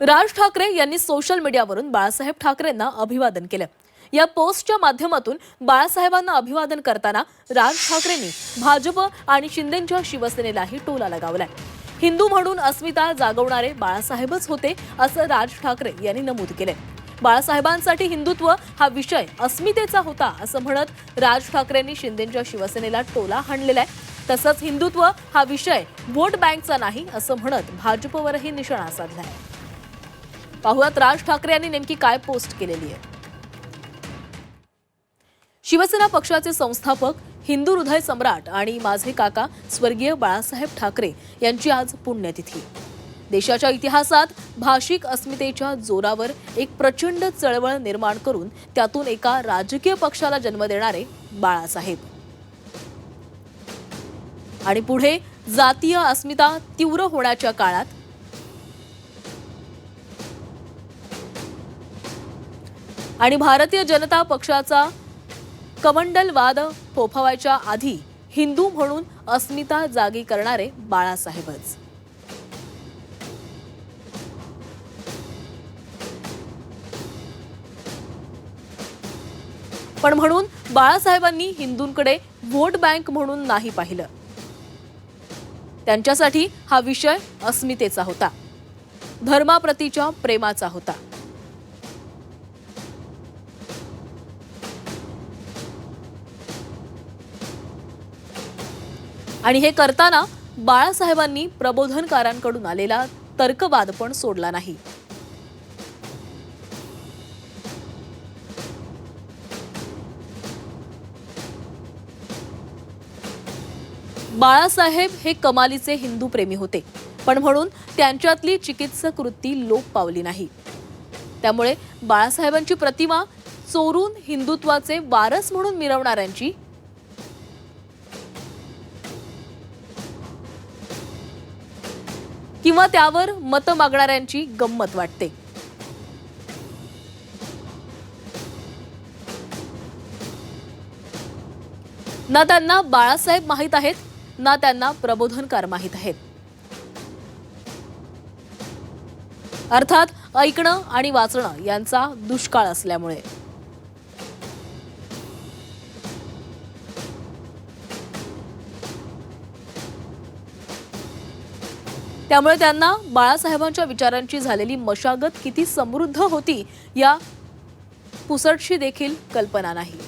राज ठाकरे यांनी सोशल मीडियावरून बाळासाहेब ठाकरेंना अभिवादन केलं. या पोस्टच्या माध्यमातून बाळासाहेबांना अभिवादन करताना राज ठाकरेंनी भाजप आणि शिंदेच्या शिवसेनेलाही टोला लगावलाय. हिंदू म्हणून अस्मिता जागवणारे बाळासाहेबच होते असं राज ठाकरे यांनी नमूद केलंय. बाळासाहेबांसाठी हिंदुत्व हा विषय अस्मितेचा होता असं म्हणत राज ठाकरेंनी शिंदेच्या शिवसेनेला टोला हाणलेला आहे. तसंच हिंदुत्व हा विषय व्होट बँकचा नाही असं म्हणत भाजपवरही निशाणा साधला आहे पाहुयात राज ठाकरे यांनी नेमकी काय पोस्ट केलेली आहे. शिवसेना पक्षाचे संस्थापक हिंदू हृदय सम्राट आणि माझे काका स्वर्गीय बाळासाहेब ठाकरे यांची आज पुण्यतिथी. देशाच्या इतिहासात भाषिक अस्मितेच्या जोरावर एक प्रचंड चळवळ निर्माण करून त्यातून एका राजकीय पक्षाला जन्म देणारे बाळासाहेब. आणि पुढे जातीय अस्मिता तीव्र होण्याच्या काळात आणि भारतीय जनता पक्षाचा कमंडलवाद फोफावायच्या आधी हिंदू म्हणून अस्मिता जागी करणारे बाळासाहेबच. पण म्हणून बाळासाहेबांनी हिंदूंकडे व्होट बँक म्हणून नाही पाहिलं. त्यांच्यासाठी हा विषय अस्मितेचा होता. धर्माप्रतीच्या प्रेमाचा होता. आणि हे करताना बाळासाहेबांनी प्रबोधनकारांकडून आलेला तर्कवाद पण सोडला नाही. बाळासाहेब हे कमालीचे हिंदू प्रेमी होते पण म्हणून त्यांच्यातली चिकित्सक वृत्ती लोप पावली नाही. त्यामुळे बाळासाहेबांची प्रतिमा चोरून हिंदुत्वाचे वारस म्हणून मिरवणाऱ्यांची किंवा त्यावर मतं मागणाऱ्यांची गंमत वाटते. ना त्यांना बाळासाहेब माहीत आहेत ना त्यांना प्रबोधनकार माहीत आहेत. अर्थात ऐकणं आणि वाचणं यांचा दुष्काळ असल्यामुळे. त्यामुळे त्यांना बाळासाहेबांच्या विचारांची झालेली मशागत किती समृद्ध होती या पुसटशी देखील कल्पना नाही.